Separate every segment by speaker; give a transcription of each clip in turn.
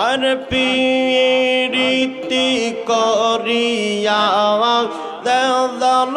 Speaker 1: আর পিরিতি করিয়া দেদল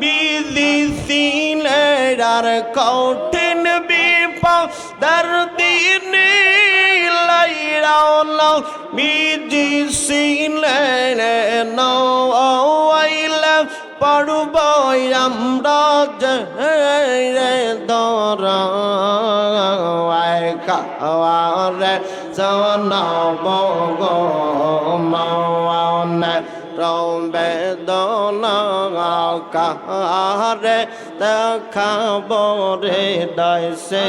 Speaker 1: বিধি সিলেরার কঠিন বিপদার দিনে লাইরাও নাও বিধি সিলেরে নাও আইলা পড়ব আমরা রে দরায় কাওয়ারে, জানাব গো মাওয়ানে। দনা কাহারে তা খাবরে ডাইসে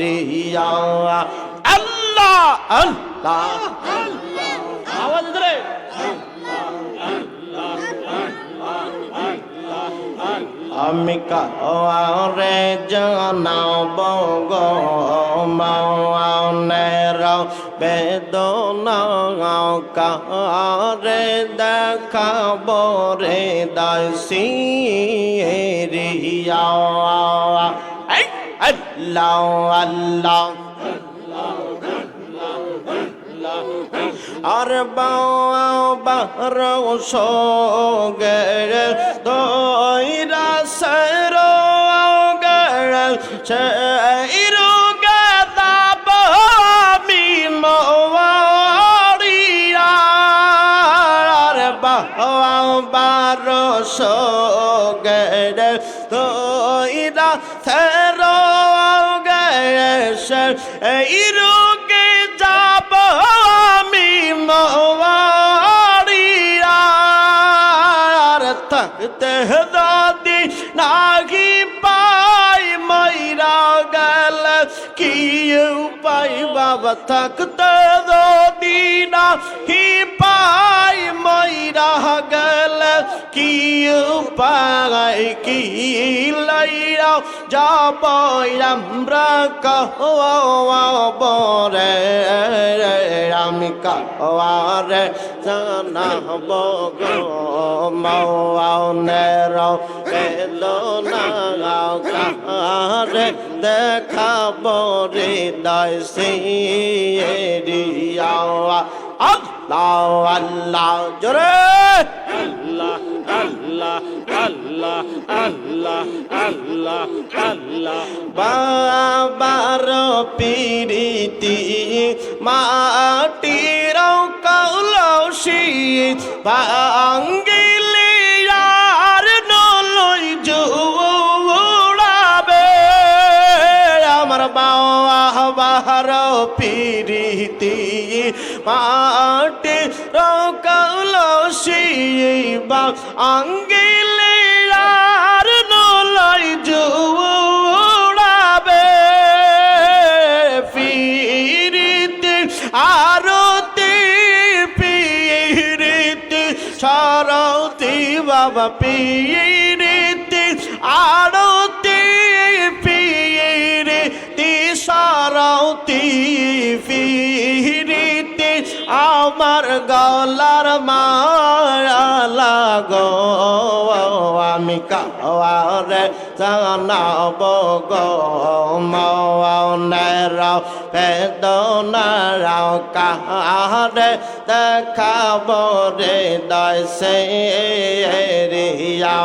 Speaker 1: রিয়া। আল্লাহ আল্লাহ। আমি কাওয়ারে জানাব গো মাওয়ানের বেদনা কারে দেখাব রে দাসি রিয়া আল্লাহ আল্লাহ। আর বাহর সগের দইরা সর গের সৈর বারস গেড়ে তৈরা থের গেড়ে সে ইরু কব থাকতে দো দিনা হি পাই, মইরা গেল কি পাই কি লইরা যাব আমরা কহব রে, আমি কহবার জানাব গো মাও নে রে লো না, কাহারে দেখাব রে দাসি রিয়া আল্লাহ আল্লাহ জোরে।
Speaker 2: আল্লাহ আল্লাহ আল্লাহ আল্লাহ আল্লাহ আল্লাহ।
Speaker 1: বাবার পিরিতি মাটির কলসি পিরিতি মাটি কলসি বা আঙ্গিলি আর নলই জুড়াবে। ফিরিতে আরতি পিরিতে সারতি বাবা পিরিতে গলার মালা গো আমি কাওয়ারে জানাব গো মৌনের বেদনার কাহারে দেখাব রে দশে রিয়া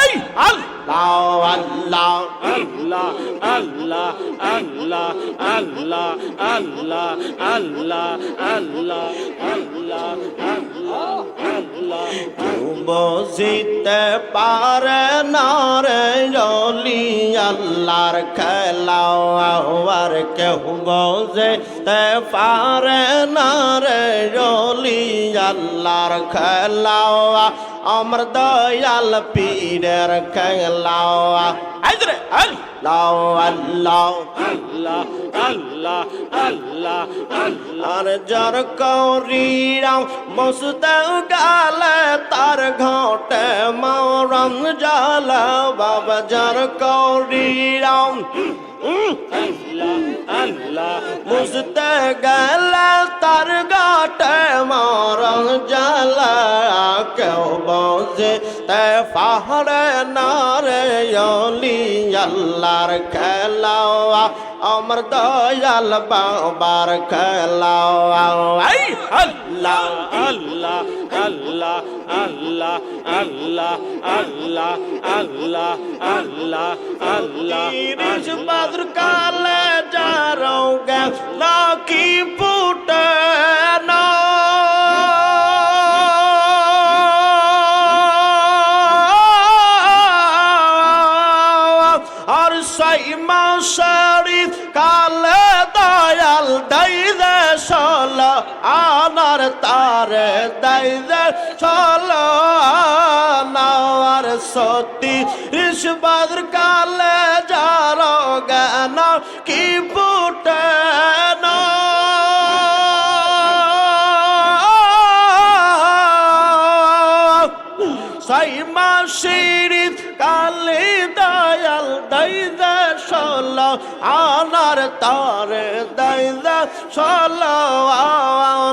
Speaker 1: এই আল্লাহ আল্লাহ।
Speaker 2: আল্লাহ আল্লাহ আল্লাহ আল্লাহ আল্লাহ আল্লাহ আল্লাহ আল্লাহ আল্লাহ আল্লাহ
Speaker 1: বুঝিতে পারে না রে জলি, আল্লাহর খেলাও আর কেউ বুঝিতে পারে না রে জলি, আল্লাহর খেলাও আমার দয়াল পীরের খেলা আইদরে আল্লাহ আল্লাহ
Speaker 2: আল্লাহ আল্লাহ আল্লাহ
Speaker 1: আর যার করিরাম বসতে গালে তার ঘটে মরম জালা। বাবা, যার করিরাম
Speaker 2: আল্লাহ
Speaker 1: বুঝতে গেলে তার গাটে মরম জালা কেউ বসে তে পাহাড়ে নারে অলি আল্লাহর খেলাওয়া আমার দয়াল বাবার খেলাওয়া আল্লাহ
Speaker 2: আল্লাহ আল্লাহ আল্লাহ আল্লাহ আল্লাহ আল্লাহ আল্লাহ আল্লাহ
Speaker 1: কালে কালে যারোগে লাকি তারে দাইদে চল নাওয়ার সতি ঋষবাদ কালে যার গান কি ফুটে সেই মাসি সোনার তারে দাইদা সলাও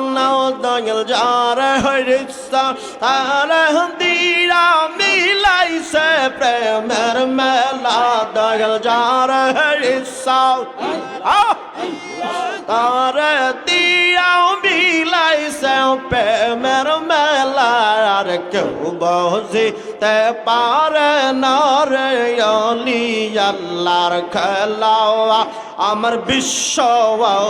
Speaker 1: দঙ্গল যারে হরিসা তারে দিরা মিলাইছে প্রেমের মেলা, দঙ্গল যারে হরিসা তারে দিরা মিলাইছে প্রেমের কেউ বসিতে পারে না রে অলি আল্লাহর খেলাওয়া আমার বিশ্ব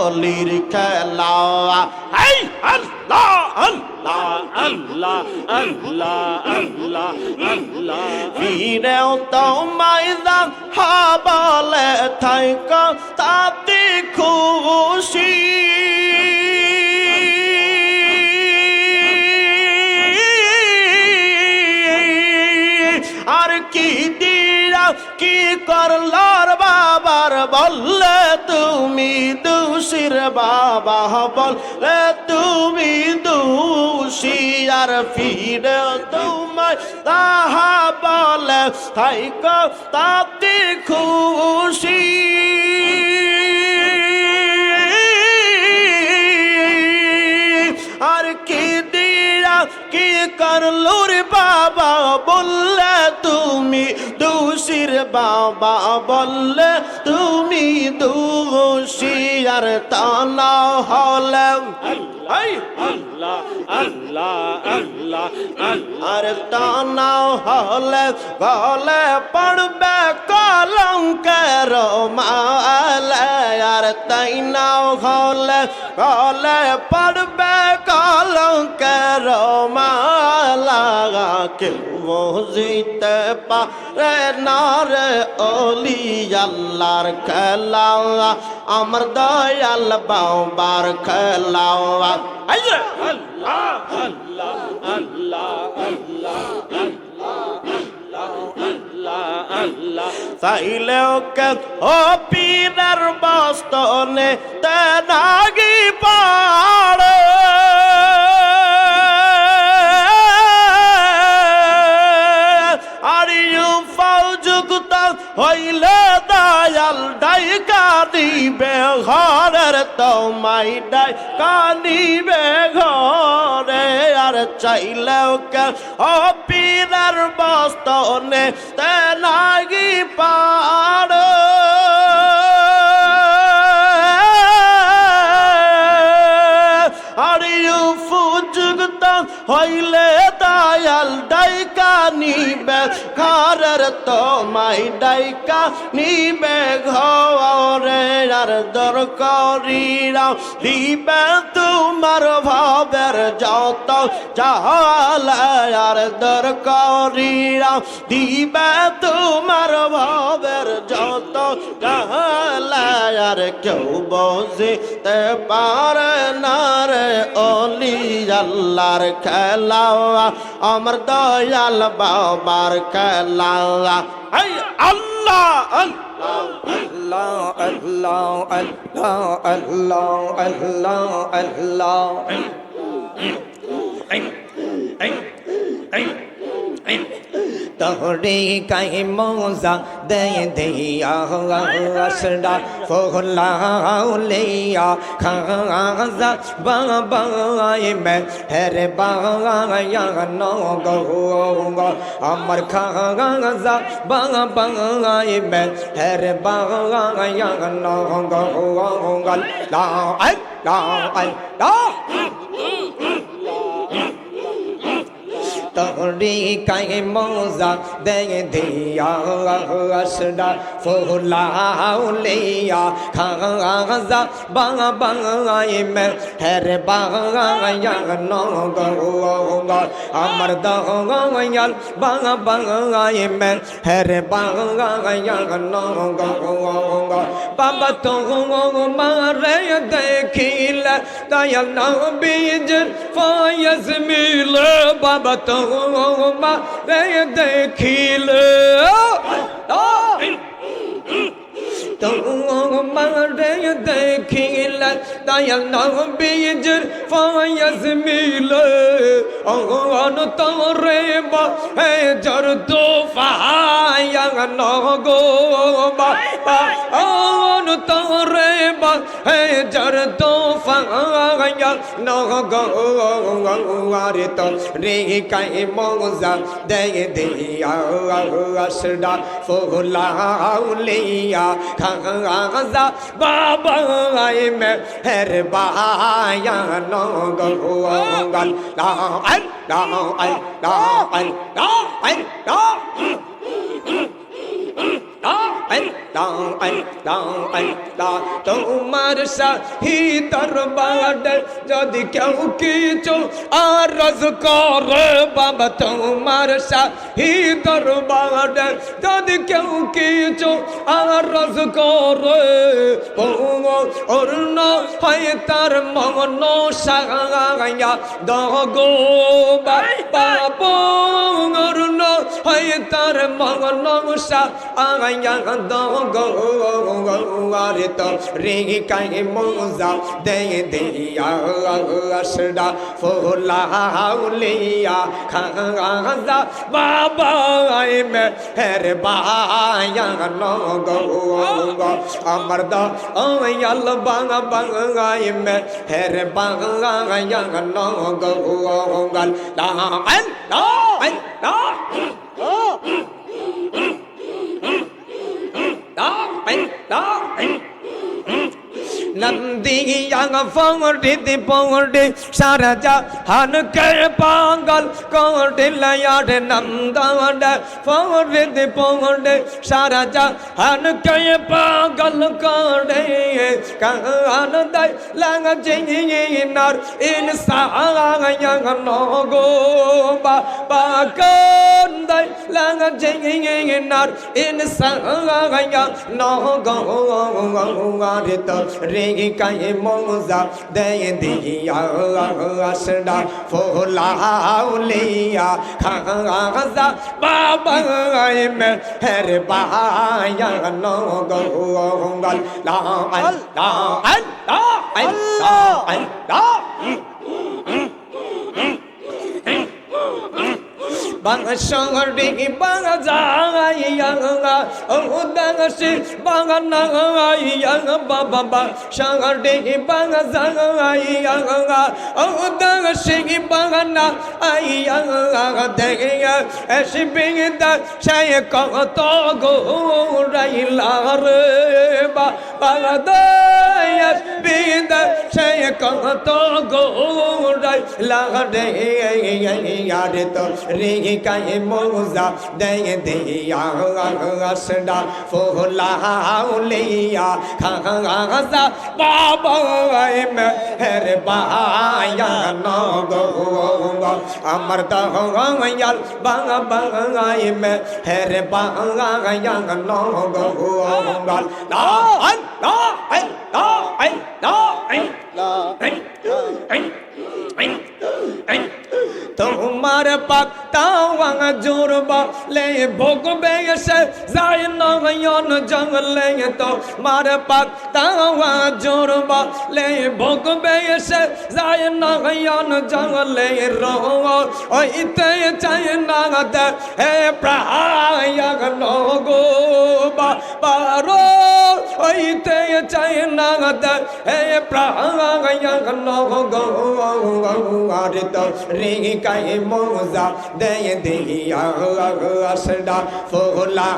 Speaker 1: অলির খেলাওয়া। হাই আল্লাহ আল্লাহ
Speaker 2: আল্লাহ আল্লাহ আল্লাহ আল্লাহ।
Speaker 1: ফিরেও তো ময়দান হাবলে থাইক তাতে খুশি। আর কি দিরা কি করলার বাবার? বললে তুমি দোষীর বাবা, বললে তুমি দোষী। আর ফিরে তোমায় তাহা বলে থাইক তাতে খুশি। কি করল রে বাবা? বললে তুমি দোষীর বাবা। বললে তুমি দোষী আর তা না হলে। আই
Speaker 2: আল্লাহ আল্লাহ আল্লাহ আল্লাহ।
Speaker 1: আর তা না হলে গলে পড়বে কলঙ্কের মালে। আর তাই না হলে গলে পড়বে কলঙ্কের মালা কেউ বুঝিতে পারে না রে অলি আল্লাহর খেলা আমার দয়াল বাবার খেলা
Speaker 2: আল্লাহ আল্লাহ আল্লাহ আল্লাহ
Speaker 1: চাইলেও কে ও পীরের বস্তনে তে নাগি পাড়ে হইলে দয়াল ডাই কানিবে ঘরের তোমাই ডাই কানিবে ঘরে। আর চাইলেও কে অপিরার পীরের বস্তনে তে নাগি পাড়ে ঘরের তোমায় ডাইকা নিবে ঘরে আর দর করিরাও দিবে তোমার ভাবের যত চালা আর দর করিরাও দিবে তোমার ভাবের যত চালা আর কেউ বসিতে পারে না রে অলি আল্লাহর খেলা, আমার দয়াল বাবার খেলা। এই আল্লাহ আল্লাহ
Speaker 3: Allah, Allah, Allah, Allah, Allah, Allah. তোরে কাই মোজা দে দিয়া আসডা ফোলাউলিয়া খাজা বাবাই মে হেরে বায়া নো আমার খাজা বাবাই মে হেরে বায়া নো গো লা আই লা আই লা তোরে কাই মোজা দে দিয়া আসডা ফোলাউলিয়া খাজা বাবাই মে হেরে বায়া নো গো আমার দয়াল বাবাই মে হেরে বায়া নো গো বাবা তো মারে দেখিলে দয়াল নবীজের ফয়জ মিলে বাবা তো দেখিলে। তোমারে দেখিলে। দয়াল নবীজের ফয়জ মিলে। অগন তোরে বা হে জর তো ফায়া নগো বা তোরে হে জর তো ফায়া নগো আরে তো রে কাই মজা দে দিয়া আসডা ফোলাউলিয়া খাজা বাবা মে হের বায়া নগল লা আই লা আই লা আই লা আই লা তোমার সাহি দরবার, যদি কেউ কিছু আরজ করে, বাবা, তোমার সাহি দরবার, যদি কেউ কিছু আরজ করে অরুণ হয় তার মন সাগায়া, দগো বাপ অরুণ হয় তার মন দগো আরে তো রে কাই মোজা দে দিয়া আসডা ফোলাউলিয়া খাজা বাবা মে হের বায়া নগো আমার দা আয়াল বাঙা বাঙা আই মে হের বাঙা নগো গল লা আই আই লা নন্দিয়াং ফংডিতে পংডে সারা যা হান কে পাগল কোটে লায়াড নন্দাড ফংডিতে পংডে সারা যা হান কে পাগল কোটে কান দাই লাং জিঙিনার ইনসায়াং নগো বা বা কান দাই লাং জিঙিনার ইনসায়াং নগো আরে তো রে কাই মজা দে দিয়া আসডা ফোলাউলিয়া খাজা বাবা মে হের বায়া নগল লা লা লা লা লা বাংশরি বাংজাই ইয়া ও দাসি বাগানা ইয়া বাবা বা সাগরে বাগা ইয়া ও দাসি বাগানা ইয়া দেয়া এসে বিগদা সেই কত গো রাইলা রে বা বাগদয়া বিগদা সেই কত গো রাইলা রে তো রে কাই মোজা দে দিয়া আসডা ফোলা লিয়া খাগা বাবা মে হের বায়া নগো আমার দহয়াল বাঙা বাঙাই মে হের বাঙায়া নগো না না না আই না আই তোমার পাতাওয়া জোরবা লে ভোগবে এসে যায় নয়ন জঙ্গলে তোমার পাতাওয়া জোরবা লে ভোগবে এসে যায় নয়ন জঙ্গলে রো ওইতে চাই না দে, হে প্রায় নগো বা পারো ওইতে চাই না দে, হে প্রায় নগো আরে তো রে কাই মোজা দে দিয়া আসডা ফোলা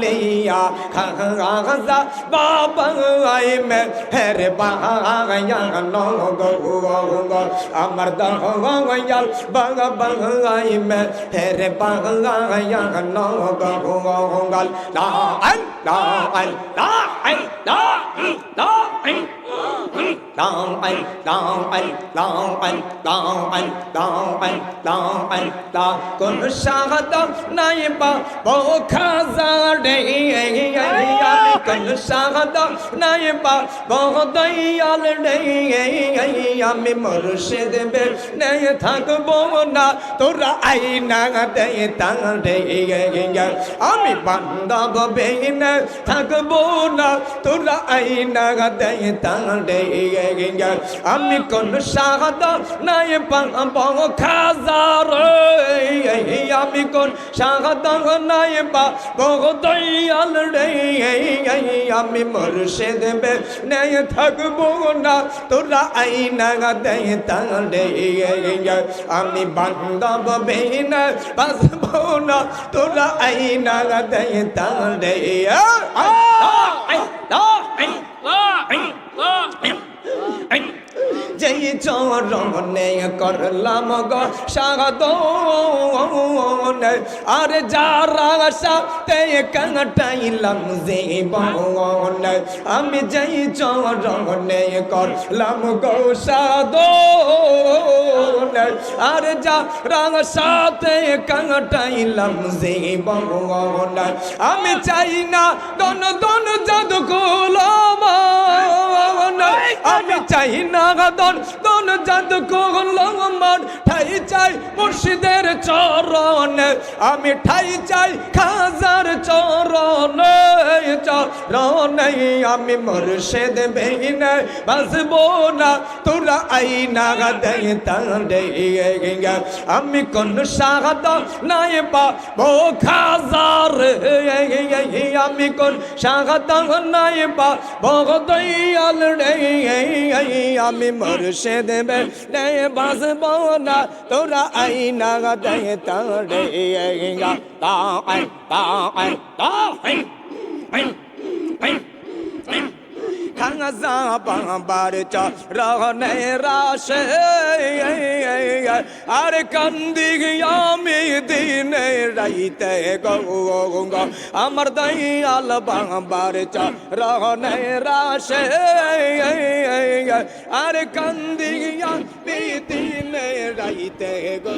Speaker 3: লিয়া খাগা বাবা আই মে হেরে বায়া নগো আমার দহয়াল বাগা বাগাই মে হেরে বাগায়া নগো গাল লা আই লা আই লা আই লা লা আই Long and long and long and long and long and long and বা বো খাজারে আমি কোন সাহাদ নাই বা বো দয়াল রে আমি মুর্শিদ বে নেই থাকব না তোরা আই না দে তারে আমি বান্ধব বেনে থাকব না তোরা আই না দে তারে আমি কোন সাহাদ নাই পাবো খাজার আমি কোন সাহাদ নাই পাবো দয়াল রে আমি মুর্শিদ বে নেই থাকব না তোরা আই না দে তারে আমি বান্ধব বেনে বাসবো না তোরা আই না দে তারে যেই চরণে করলাম গো সাগত আর যারা সাথে কাটাইলাম জীবন, আমি যেই চরণে করলাম গো সাদ আর যারা সাথে কাটাইলাম জীবন, আমি চাই না দন দন জাদু চাই না দন দন জাদু কুলাম ঠাই চাই মুর্শিদের চরণ। আমি ঠাই চাই খাজার চরণ। চরণ আমি মুর্শিদ বেহিন বাসবো না। তোরা আই না দে তারে আমি কোন সাহাদ নাই পাবো খাজার। আমি কোন সাহাদ নাই পাবো দয়াল রে আমি মুর্শিদ বে বাসব না। তোরা আই না দে তারে তা আই তা আই তা আই খাঙ্গা বাবার চরণে রাশে আর কান্দি আমি দিনে রাইতে গো আমার দয়াল বাবার চরণে রাশে আর কান্দি আমি দিনে রাইতে গো